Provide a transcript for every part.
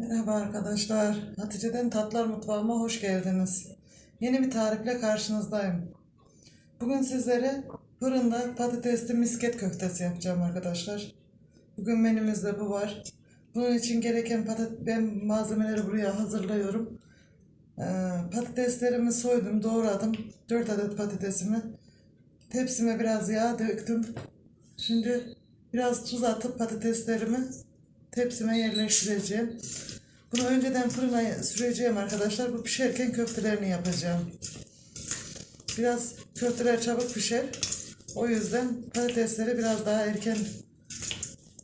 Merhaba arkadaşlar. Hatice'den Tatlar Mutfağıma hoş geldiniz. Yeni bir tarifle karşınızdayım. Bugün sizlere fırında patatesli misket köftesi yapacağım arkadaşlar. Bugün menümüzde bu var. Bunun için gereken patat ben malzemeleri buraya hazırlıyorum. Ee, patateslerimi soydum, doğradım. 4 adet patatesimi. Tepsime biraz yağ döktüm. Şimdi biraz tuz atıp patateslerimi tepsime yerleştireceğim. Bunu önceden fırına süreceğim arkadaşlar. Bu pişerken köftelerini yapacağım. Biraz köfteler çabuk pişer. O yüzden patatesleri biraz daha erken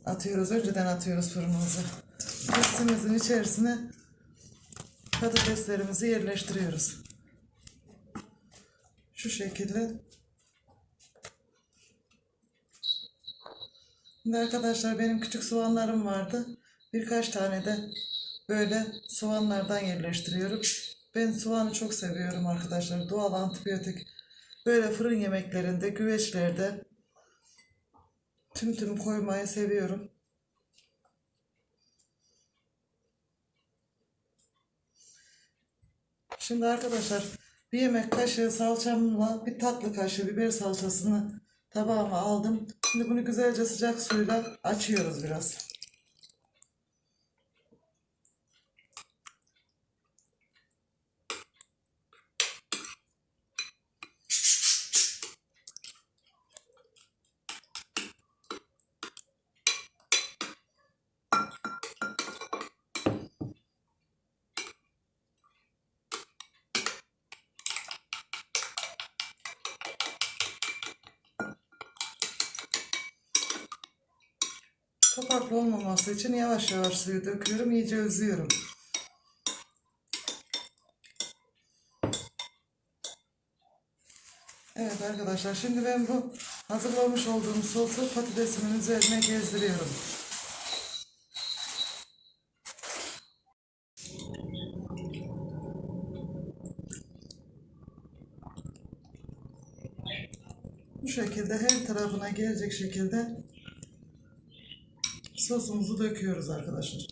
atıyoruz. Önceden atıyoruz fırınımıza. Tepsimizin içerisine patateslerimizi yerleştiriyoruz. Şu şekilde. Şimdi arkadaşlar benim küçük soğanlarım vardı. Birkaç tane de böyle soğanlardan yerleştiriyorum. Ben soğanı çok seviyorum arkadaşlar. Doğal antibiyotik. Böyle fırın yemeklerinde, güveçlerde tüm tüm koymayı seviyorum. Şimdi arkadaşlar bir yemek kaşığı salçamla bir tatlı kaşığı biber salçasını tabağıma aldım. Şimdi bunu güzelce sıcak suyla açıyoruz biraz. Topaklı olmaması için yavaş yavaş suyu döküyorum. iyice özlüyorum. Evet arkadaşlar şimdi ben bu hazırlamış olduğum sosu patatesimin üzerine gezdiriyorum. Bu şekilde her tarafına gelecek şekilde sosumuzu döküyoruz arkadaşlar.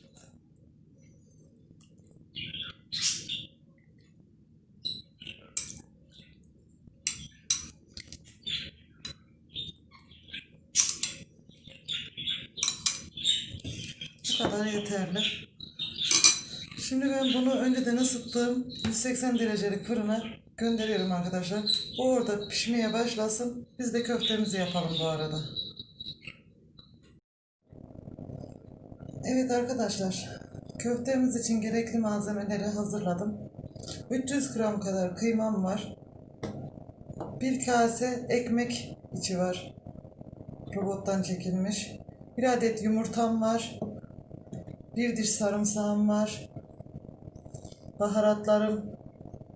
Bu kadar yeterli. Şimdi ben bunu önceden ısıttığım 180 derecelik fırına gönderiyorum arkadaşlar. O orada pişmeye başlasın. Biz de köftemizi yapalım bu arada. Evet arkadaşlar, köftemiz için gerekli malzemeleri hazırladım. 300 gram kadar kıymam var. Bir kase ekmek içi var. Robottan çekilmiş. Bir adet yumurtam var. Bir diş sarımsağım var. Baharatlarım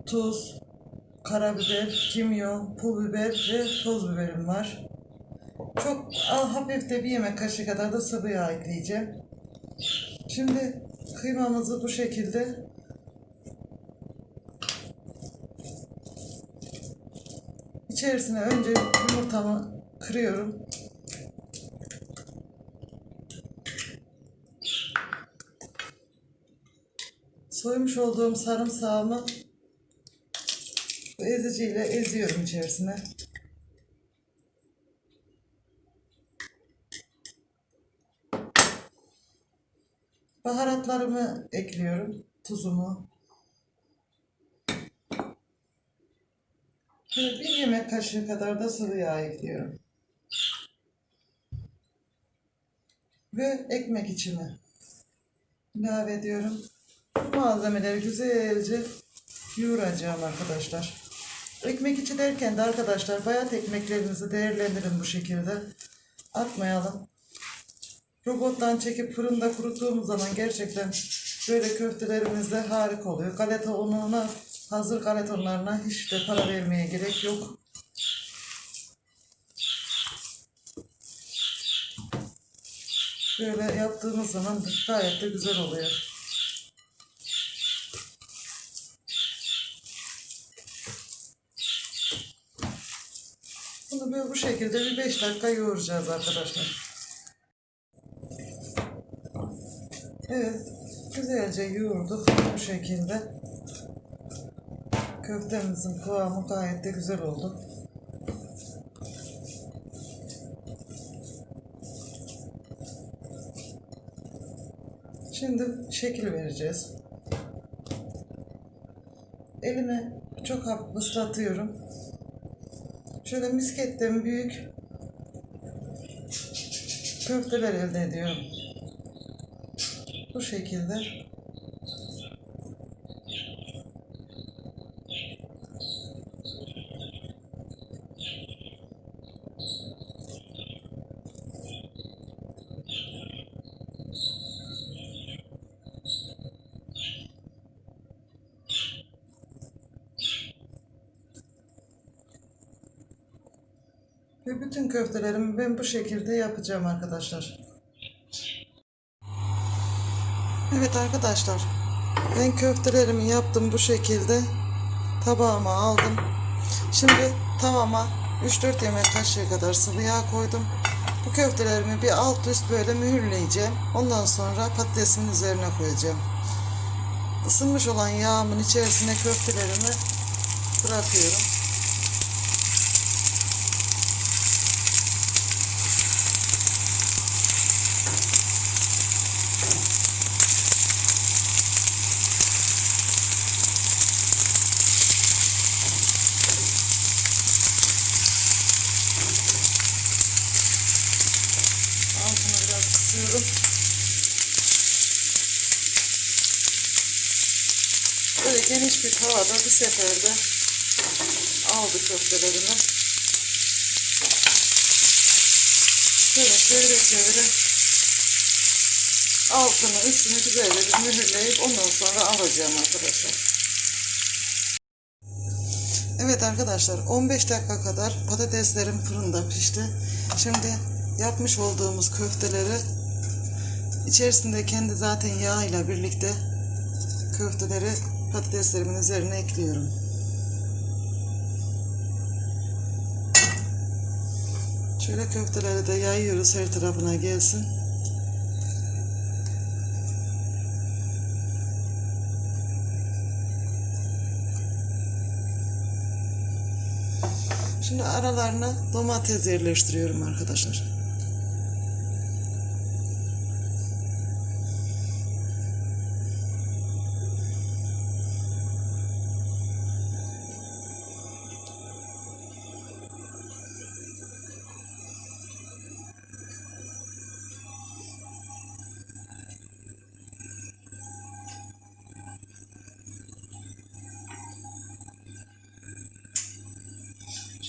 tuz, karabiber, kimyon, pul biber ve toz biberim var. Çok hafif de bir yemek kaşığı kadar da sıvı yağ ekleyeceğim. Şimdi kıymamızı bu şekilde içerisine önce yumurtamı kırıyorum. Soymuş olduğum sarımsağımı bu eziciyle eziyorum içerisine. Baharatlarımı ekliyorum. Tuzumu. Ve bir yemek kaşığı kadar da sıvı yağ ekliyorum. Ve ekmek içimi ilave ediyorum. Bu malzemeleri güzelce yoğuracağım arkadaşlar. Ekmek içi derken de arkadaşlar bayat ekmeklerinizi değerlendirin bu şekilde. Atmayalım. Robottan çekip fırında kuruttuğumuz zaman gerçekten böyle köftelerimiz de harika oluyor. Galeta ununa, hazır galeta unlarına hiç de para vermeye gerek yok. Böyle yaptığımız zaman gayet de güzel oluyor. Bunu böyle bu şekilde bir 5 dakika yoğuracağız arkadaşlar. Evet. Güzelce yoğurduk bu şekilde. Köftemizin kıvamı gayet de güzel oldu. Şimdi şekil vereceğiz. Elime çok hafif ıslatıyorum. Şöyle misketten büyük köfteler elde ediyorum. Bu şekilde. Ve bütün köftelerimi ben bu şekilde yapacağım arkadaşlar. Evet arkadaşlar. Ben köftelerimi yaptım bu şekilde. Tabağıma aldım. Şimdi tavama 3-4 yemek kaşığı kadar sıvı yağ koydum. Bu köftelerimi bir alt üst böyle mühürleyeceğim. Ondan sonra patatesimin üzerine koyacağım. Isınmış olan yağımın içerisine köftelerimi bırakıyorum. Altını biraz kısıyorum. Böyle geniş bir tavada bir seferde aldı köftelerimi. Şöyle çevire çevire altını üstünü güzelce bir mühürleyip ondan sonra alacağım arkadaşlar. Evet arkadaşlar 15 dakika kadar patateslerim fırında pişti. Şimdi yapmış olduğumuz köfteleri içerisinde kendi zaten yağ ile birlikte köfteleri patateslerimin üzerine ekliyorum. Şöyle köfteleri de yayıyoruz her tarafına gelsin. Şimdi aralarına domates yerleştiriyorum arkadaşlar.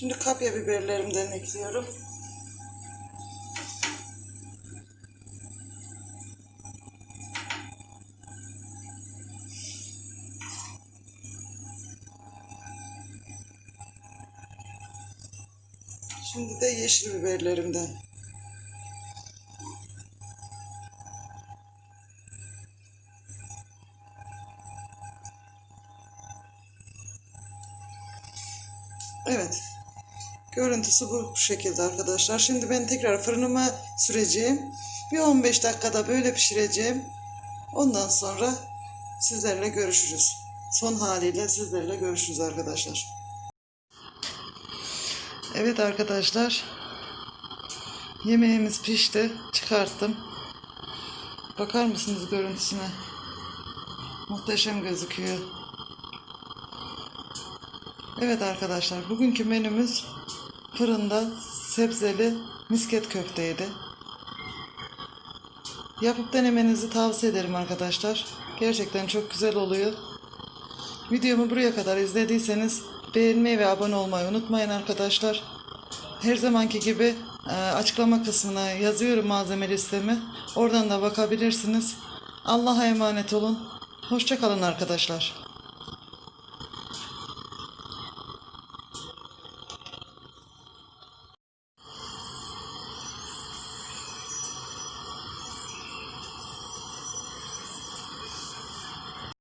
Şimdi kapya biberlerimden ekliyorum. Şimdi de yeşil biberlerimden. Evet. Görüntüsü bu şekilde arkadaşlar. Şimdi ben tekrar fırınıma süreceğim. Bir 15 dakikada böyle pişireceğim. Ondan sonra sizlerle görüşürüz. Son haliyle sizlerle görüşürüz arkadaşlar. Evet arkadaşlar. Yemeğimiz pişti. Çıkarttım. Bakar mısınız görüntüsüne? Muhteşem gözüküyor. Evet arkadaşlar bugünkü menümüz fırında sebzeli misket köfteydi. Yapıp denemenizi tavsiye ederim arkadaşlar. Gerçekten çok güzel oluyor. Videomu buraya kadar izlediyseniz beğenmeyi ve abone olmayı unutmayın arkadaşlar. Her zamanki gibi e, açıklama kısmına yazıyorum malzeme listemi. Oradan da bakabilirsiniz. Allah'a emanet olun. Hoşçakalın arkadaşlar.